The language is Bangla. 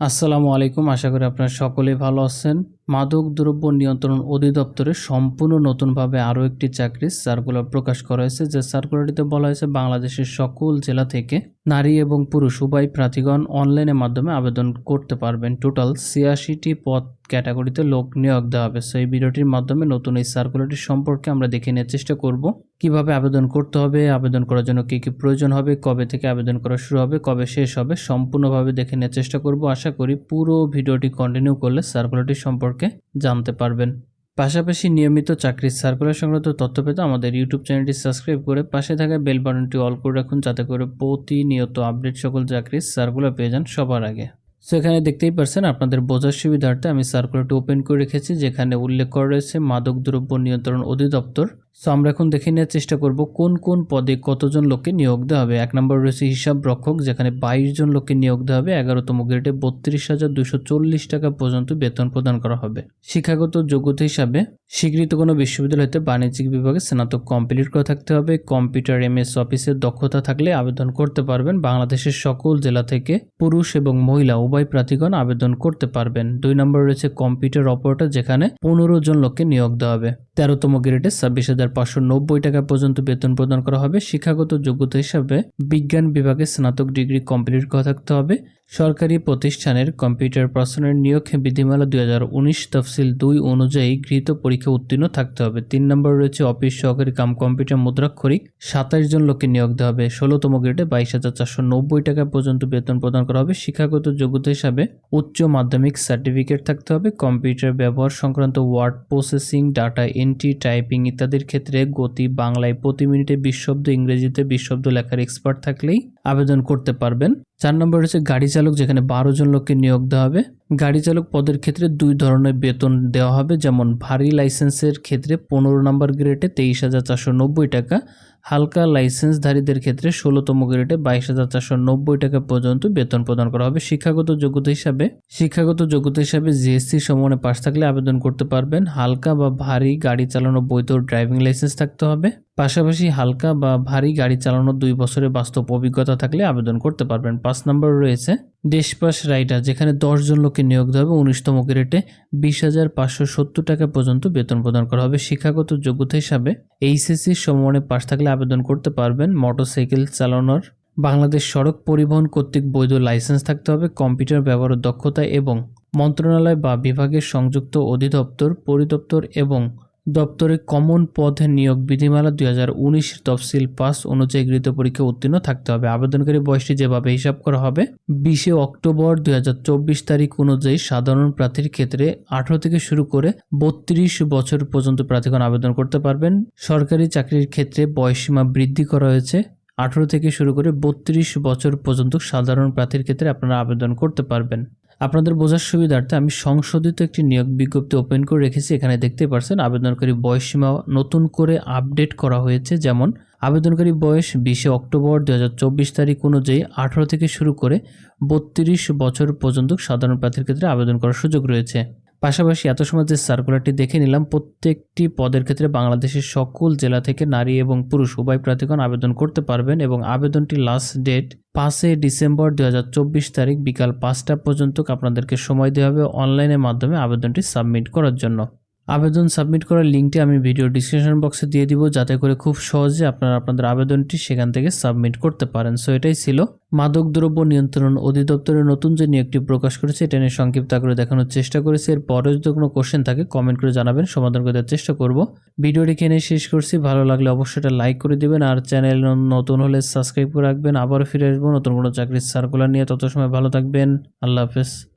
আসসালামু আলাইকুম। আশা করি আপনারা সকলেই ভালো আছেন। মাদক দ্রব্য নিয়ন্ত্রণ অধিদপ্তরে সম্পূর্ণ নতুনভাবে আরও একটি চাকরির সার্কুলার প্রকাশ করা হয়েছে, যে সার্কুলারটিতে বলা হয়েছে বাংলাদেশের সকল জেলা থেকে নারী এবং পুরুষ উভয় প্রার্থীগণ অনলাইনের মাধ্যমে আবেদন করতে পারবেন। টোটাল ছিয়াশিটি পদ ক্যাটাগরিতে লোক নিয়োগ দেওয়া হবে। সো, এই ভিডিওটির মাধ্যমে নতুন এই সার্কুলারটি সম্পর্কে আমরা দেখে নেওয়ার চেষ্টা করব। কীভাবে আবেদন করতে হবে, আবেদন করার জন্য কী কী প্রয়োজন হবে, কবে থেকে আবেদন করা শুরু হবে, কবে শেষ হবে, সম্পূর্ণভাবে দেখে নেওয়ার চেষ্টা করব। আশা করি পুরো ভিডিওটি কন্টিনিউ করলে সার্কুলারটি সম্পর্কে জানতে পারবেন। পাশাপাশি নিয়মিত চাকরির সার্কুলার সংক্রান্ত তথ্য পেতে আমাদের ইউটিউব চ্যানেলটি সাবস্ক্রাইব করে পাশে থাকা বেল বাটনটি অল করে রাখুন যাতে করে প্রতিনিয়ত আপডেট সকল চাকরির সার্কুলার পেয়ে যান সবার আগে। সো এখানে দেখতেই পারছেন আপনাদের বোঝার সুবিধার্থে আমি সার্কুলারটি ওপেন করে রেখেছি, যেখানে উল্লেখ করা রয়েছে মাদক দ্রব্য নিয়ন্ত্রণ অধিদপ্তর সো আমরা এখন দেখে নেওয়ার চেষ্টা করব কোন কোন পদে কতজন লোককে নিয়োগ দেওয়া হবে। এক নম্বর রয়েছে হিসাব রক্ষক, যেখানে বাইশ জন লোককে নিয়োগ দেওয়া হবে। এগারোতম গ্রেডে বত্রিশ হাজার দুশো চল্লিশ টাকা পর্যন্ত বেতন প্রদান করা হবে। শিক্ষাগত যোগ্যতা হিসাবে স্বীকৃত কোনো বিশ্ববিদ্যালয় হতে বাণিজ্যিক বিভাগে স্নাতক কমপ্লিট করা থাকতে হবে। কম্পিউটার এমএস অফিসের দক্ষতা থাকলে আবেদন করতে পারবেন। বাংলাদেশের সকল জেলা থেকে পুরুষ এবং মহিলা উভয় প্রার্থীগণ আবেদন করতে পারবেন। দুই নম্বর রয়েছে কম্পিউটার অপারেটর, যেখানে পনেরো জন লোককে নিয়োগ দেওয়া হবে। তেরোতম গ্রেডে ছাব্বিশ হাজার পাঁচশো নব্বই টাকা পর্যন্ত বেতন প্রদান করা হবে। শিক্ষাগত যোগ্যতা হিসাবে বিজ্ঞান বিভাগে স্নাতক ডিগ্রি কমপ্লিট করা থাকতে হবে। সরকারি প্রতিষ্ঠানের কম্পিউটার পার্সনের নিয়োগ বিধিমালা দুই হাজার উনিশ তফসিল দুই অনুযায়ী গৃহীত পরীক্ষা উত্তীর্ণ থাকতে হবে। তিন নম্বর রয়েছে অফিস সহকারী কাম কম্পিউটার মুদ্রাক্ষরিক সাতাশ জন লোককে নিয়োগ দেওয়া হবে। ষোলোতম গ্রেডে বাইশ হাজার চারশো নব্বই টাকা পর্যন্ত বেতন প্রদান করা হবে। শিক্ষাগত যোগ্যতা হিসাবে উচ্চ মাধ্যমিক সার্টিফিকেট থাকতে হবে। কম্পিউটার ব্যবহার সংক্রান্ত word processing, data entry, typing ইত্যাদির ক্ষেত্রে গতি, বাংলায় প্রতি মিনিটে বিশ ইংরেজিতে বিশ লেখার এক্সপার্ট থাকলেই আবেদন করতে পারবেন। চার নম্বর রয়েছে গাড়ি চালক যেখানে বারো জন লোককে নিয়োগ দেওয়া হবে, গাড়ি চালক পদের ক্ষেত্রে দুই ধরনের বেতন দেওয়া হবে, যেমন ভারী লাইসেন্সের ক্ষেত্রে পনেরো নম্বর গ্রেডে তেইশ হাজার চারশো নব্বই টাকা, হালকা লাইসেন্সধারীদের ক্ষেত্রে ষোলোতম গ্রেডে বাইশ হাজার চারশো নব্বই টাকা পর্যন্ত বেতন প্রদান করা হবে। শিক্ষাগত যোগ্যতা হিসাবে, শিক্ষাগত যোগ্যতা হিসাবে জিএসসি সমনে পাশ থাকলে আবেদন করতে পারবেন। হালকা বা ভারী গাড়ি চালানো বৈধ ড্রাইভিং লাইসেন্স থাকতে হবে। পাশাপাশি হালকা বা ভারী গাড়ি চালানোর দুই বছরের বাস্তব অভিজ্ঞতা থাকলে আবেদন করতে পারবেন। পাঁচ নম্বর রয়েছে দেশপাস রাইডার, যেখানে দশ জন লোককে নিয়োগ দেওয়া হবে। উনিশতম গ্রেডে বিশ হাজার পাঁচশো সত্তর টাকা পর্যন্ত বেতন প্রদান করা হবে। শিক্ষাগত যোগ্যতা হিসাবে এইচএসসি সমমানে পাশ থাকলে আবেদন করতে পারবেন। মোটরসাইকেল চালানোর বাংলাদেশ সড়ক পরিবহন কর্তৃক বৈধ লাইসেন্স থাকতে হবে। কম্পিউটার ব্যবহারের দক্ষতা এবং মন্ত্রণালয় বা বিভাগের সংযুক্ত অধিদপ্তর, পরিদপ্তর এবং দপ্তরে কমন পদে নিয়োগ বিধিমালা দুই হাজার উনিশ তফসিল পাস অনুযায়ী গৃহীত পরীক্ষা উত্তীর্ণ থাকতে হবে। আবেদনকারী বয়সটি যেভাবে হিসাব করা হবে, বিশে অক্টোবর দুই হাজার চব্বিশ তারিখ অনুযায়ী সাধারণ প্রার্থীর ক্ষেত্রে আঠারো থেকে শুরু করে বত্রিশ বছর পর্যন্ত প্রার্থীগণ আবেদন করতে পারবেন। সরকারি চাকরির ক্ষেত্রে বয়সীমা বৃদ্ধি করা হয়েছে। আঠারো থেকে শুরু করে বত্রিশ বছর পর্যন্ত সাধারণ প্রার্থীর ক্ষেত্রে আপনারা আবেদন করতে পারবেন। আপনাদের বোঝার সুবিধার্থে আমি সংশোধিত একটি নিয়োগ বিজ্ঞপ্তি ওপেন করে রেখেছি। এখানে দেখতে পারছেন আবেদনকারী বয়সসীমা নতুন করে আপডেট করা হয়েছে। যেমন, আবেদনকারী বয়স বিশে অক্টোবর দু হাজার চব্বিশ তারিখ অনুযায়ী আঠারো থেকে শুরু করে বত্রিশ বছর পর্যন্ত সাধারণ প্রার্থীর ক্ষেত্রে আবেদন করার সুযোগ রয়েছে। পাশাপাশি এত সময় যে সার্কুলারটি দেখে নিলাম, প্রত্যেকটি পদের ক্ষেত্রে বাংলাদেশের সকল জেলা থেকে নারী এবং পুরুষ উভয় প্রার্থীগণ আবেদন করতে পারবেন এবং আবেদনটি লাস্ট ডেট পাঁচই ডিসেম্বর দু হাজার চব্বিশ তারিখ বিকাল পাঁচটা পর্যন্ত আপনাদেরকে সময় দেওয়া হবে অনলাইনের মাধ্যমে আবেদনটি সাবমিট করার জন্য। আবেদন সাবমিট করার লিঙ্কটি আমি ভিডিও ডিসক্রিপশন বক্সে দিয়ে দিব, যাতে করে খুব সহজে আপনারা আপনাদের আবেদনটি সেখান থেকে সাবমিট করতে পারেন। সো এটাই ছিল মাদক দ্রব্য নিয়ন্ত্রণ অধিদপ্তরের নতুন যে নিয়োগটি প্রকাশ করেছে, এটা নিয়ে সংক্ষিপ্ত করে দেখানোর চেষ্টা করেছে। এর পরে যদি কোনো কোশ্চেন থাকে কমেন্ট করে জানাবেন, সমাধান করে দেওয়ার চেষ্টা করব। ভিডিওটি এখানে শেষ করছি। ভালো লাগলে অবশ্যই এটা লাইক করে দিবেন আর চ্যানেল নতুন হলে সাবস্ক্রাইব করে রাখবেন। আবারও ফিরে আসব নতুন কোনো চাকরির সার্কুলার নিয়ে। তত সময় ভালো থাকবেন। আল্লাহ হাফেজ।